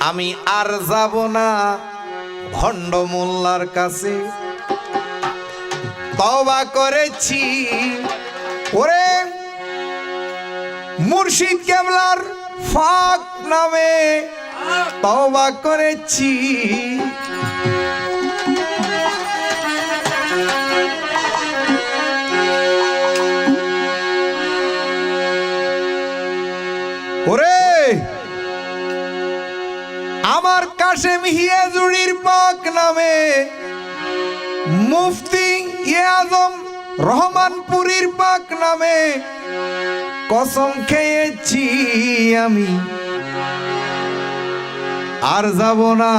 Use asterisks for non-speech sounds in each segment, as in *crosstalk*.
আমি আর যাব না ভণ্ড মোল্লার কাছে। তবা করেছি। ওরে মুর্শিদ কেবলার ফাক নামে তবা করেছি। ওরে কাশেম হিয়াজুড়ির পাক নামে। মুফতি ইয়ে আজম রহমানপুরীর পাক নামে। কসম খেয়েছি আমি। আর যাব না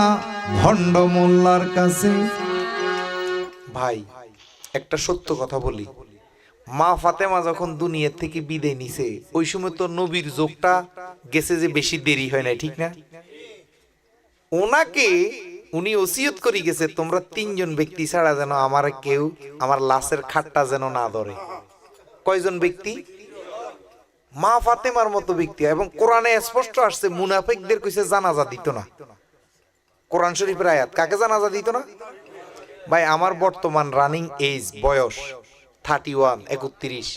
ভণ্ড মোল্লার কাছে। ভাই, একটা সত্য কথা বলি। মা ফাতেমা যখন দুনিয়ার থেকে বিদায় নিছে, ওই সময় তো নবীর যোগটা গেছে যে বেশি দেরি হয় না ঠিক না? ওনাকে উনি ওসিয়ত করে গেছে, তোমরা তিনজন ব্যক্তি ছাড়া যেন আমার কেউ আমার লাশের খাটটা যেন না ধরে। কয়জন ব্যক্তি? মা ফাতেমার মতো ব্যক্তি, এবং কোরআনে স্পষ্ট আসছে, মুনাফিকদের কইছে জানাজা দিত না। কোরআন শরীফের আয়াত, কাকে জানাজা দিত না? ভাই, আমার বর্তমান রানিং এজ বয়স থার্টি ওয়ান একত্রিশ।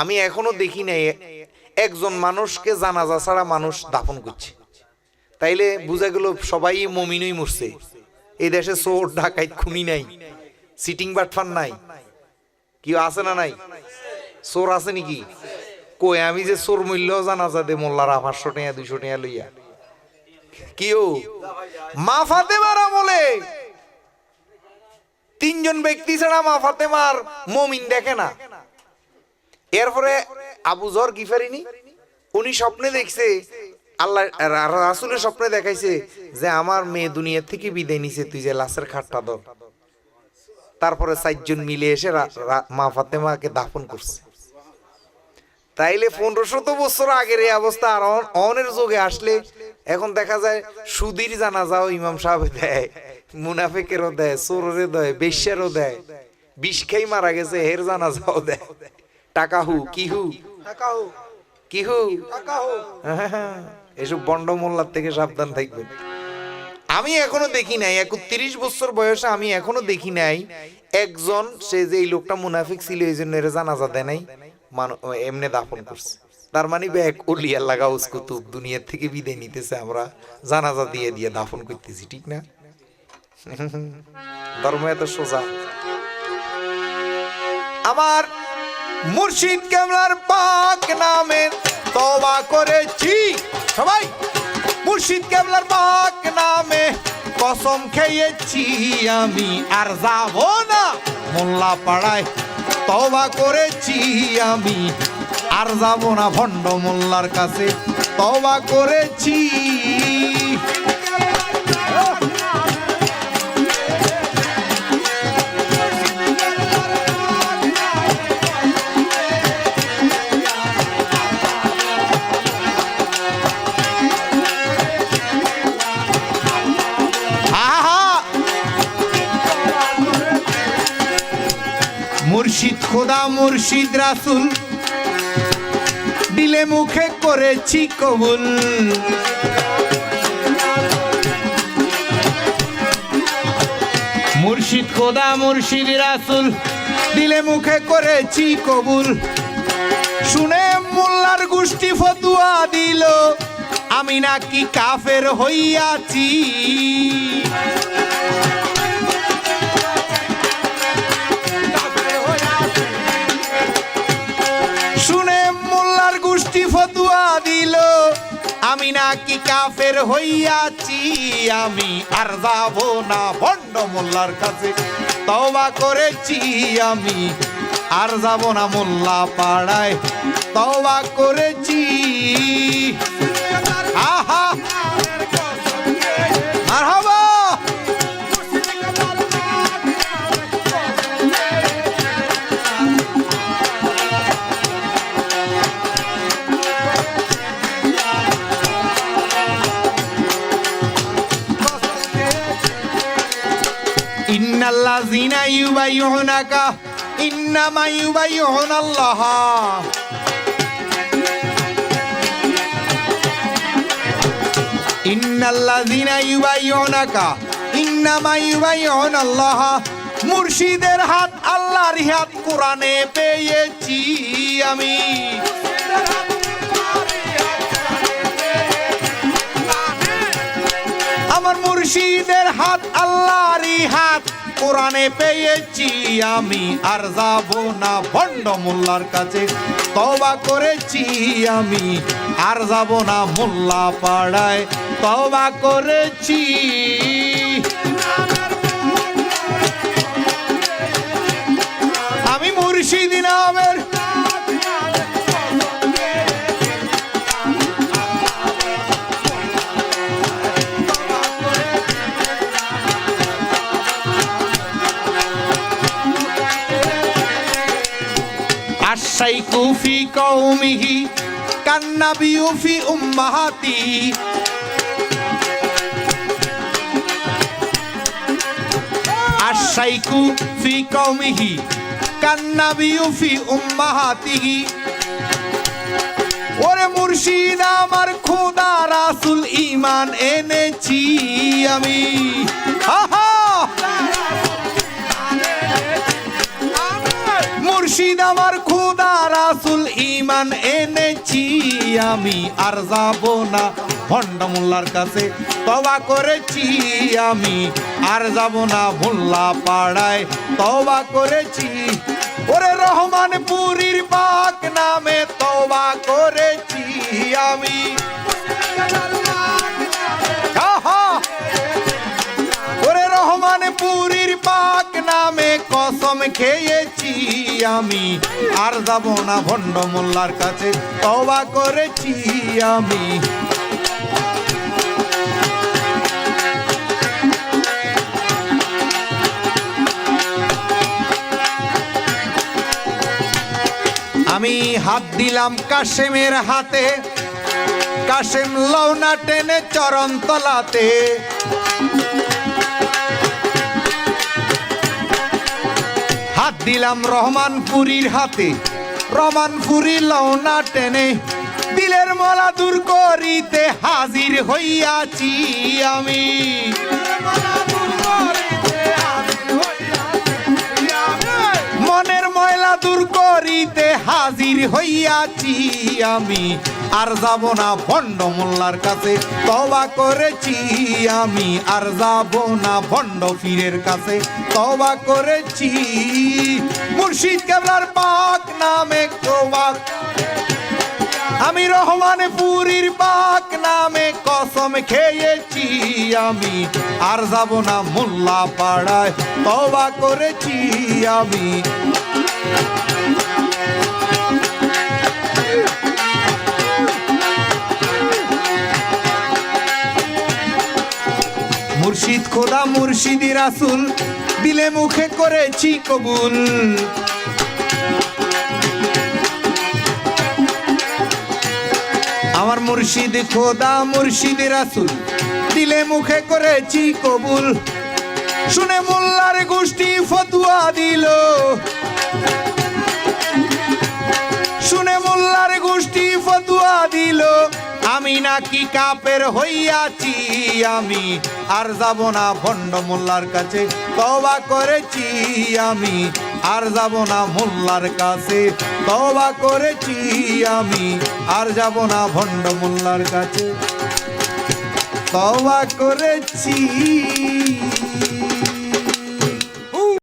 আমি এখনও দেখি নাই, একজন মানুষকে জানাজা ছাড়া মানুষ দাফন করছে। তাইলে বোঝা গেল সবাই মমিনই মরছে। এই দেশে চোর, ডাকাইত, খুনি নাই। সিটিং বাটফান নাই। কি আছে না নাই? চোর আছে নাকি? কই, আমি যে চোর মূল্য জানা দে মোল্লারা পাঁচশো টাকা, দুইশো টাকা লইয়া। কিও মা ফাতেমার আমলে। তিনজন ব্যক্তি ছাড়া মা ফাতেমার মমিন দেখে না। এরপরে আবু জর গিফারিনি উনি স্বপ্নে দেখছে আল্লাহ রাসূলের স্বপ্নে দেখাইছে যে আমার মেয়ে দুনিয়া থেকে বিদায় নিছে তুই যে লাশের খাটটা ধর। তারপরে চারজন মিলে এসে মা ফাতেমাকে দাফন করছে। তাইলে পনেরো শত বছর আগের এই অবস্থা আর অনের যোগে আসলে এখন দেখা যায় সুদীর জানা যাও ইমাম সাহেব দেয় মুনাফেকেরও দেয় চোরেরও দেয় বেশ্যারও দেয়। বিষ খেই মারা গেছে হের জানা যাও দেয়। টাকা হু কি হু? কি হু? হ্যাঁ, এসব বন্ড মোল্লার থেকে সাবধান থাকবেন। আমি এখনও দেখি নাই একত্রিশ বছর বয়সে আমি এখনও দেখি নাই একজন, সে যে এই লোকটা মুনাফিক ছিল, এই জন্য এর জানাজা দেয় নাই এমনি দাফন করছে। তার মানে ব্যাগ উলিয়া লাগা উস্কুতুব দুনিয়ার থেকে বিদায় নিতেছে আমরা, জানাজা দিয়ে দিয়ে দাফন করতেছি, ঠিক না? *laughs* ধর্ম এত সোজা। আমার মুর্শিদ কেমলার পাক নামে তবা করেছি। সবাই, মুর্শিদ কেবলার পাক নামে কসম খেয়েছি আমি। আর যাব না মোল্লা পাড়ায় তবা করেছি আমি। আর যাব না ভণ্ড মোল্লার কাছে তবা করেছি। খোদা মুর্শিদ রাসুল। দিলে মুখে করেছি কবুল। মুর্শিদ খোদা মুর্শিদ রাসুল। দিলে মুখে করেছি কবুল। শুনে মোল্লার গোষ্ঠী ফতুয়া দিল। আমি নাকি কাফের হইয়াছি। আমি নাকি কাফের হইয়াছি? আমি আর যাব না বন্ড মোল্লার কাছে। তওবা করেছি আমি, আর যাব না মোল্লা পাড়ায়। তওবা করেছি। আহা! ইন্নাল্লাযীনা ইউবাইয়ুনাকা ইন্নামা ইউবাইয়ুনাল্লাহ ইন্নাল্লাযীনা ইউবাইয়ুনাকা ইন্নামা ইউবাইয়ুনাল্লাহ মুর্শিদের হাত আল্লাহর হাত কোরআনে পেয়েছি আমি। আমার মুর্শিদের হাত আল্লাহরই হাত কোরআনে পেয়েছি আমি, আর যাব না ভণ্ড মোল্লার কাছে। তবা করেছি আমি, আর যাব না মোল্লা পাড়ায়। তবা করেছি। আমি মুর্শিদি ফি কৌমিহি কান্নাবিউ ফি উম্মাহাতি। আশাইকু ফি কৌমিহি কান্নাবিউ ফি উম্মাহাতিহি। ওরে মুর্শিদ, আমার খোদা রাসুল ইমান এনেছি আমি। মুর্শিদ, আমার রাসুল ইমান এনেছি, আমি আর যাব না। ভণ্ড মোল্লার কাছে তবা করেছি, আমি আর যাব না। মোল্লা পাড়ায় তবা করেছি। ওরে রহমান পুরীর পাক নামে তবা করেছি, আমি। খেয়েছি আমি। আর যাব না ভণ্ড মোল্লার কাছে তবা করেছি আমি। আমি হাত দিলাম কাশেমের হাতে, কাশেম লওনা টেনে চরণ তলাতে। দিলাম রহমানপুরীর হাতে। রহমানপুরি লওনা টেনে। দিলের মলা দূর করিতে হাজির হইয়াছি আমি। মনের ময়লা দূর করিতে হাজির হইয়াছি আমি। আর যাব না ভণ্ড মোল্লার কাছে। তবা করেছি আমি, আর যাব না ভণ্ড পীরের কাছে। তবা করেছি, মুর্শিদ কেবলার পাক নামে তবা আমি রহমান পুরীর পাক নামে কসম খেয়েছি আমি, আর যাব না মোল্লা পাড়ায়। তবা করেছি আমি। মুর্শিদ, খোদা মুর্শিদি রাসুল, দিলে মুখে করেছি কবুল। আমার মুর্শিদ, খোদা মুর্শিদ রাসুল, দিলে মুখে করেছি কবুল। শুনে মোল্লার গোষ্ঠী ফতুয়া দিল। শুনে মোল্লার গোষ্ঠী ফতুয়া দিল। আমি নাকি কাপের হইয়াছি আমি? আর যাব না ভণ্ড মোল্লার কাছে তবা করেছি আমি। আর যাব না মোল্লার কাছে তবা করেছি আমি। আর যাব না ভণ্ড মোল্লার কাছে তবা করেছি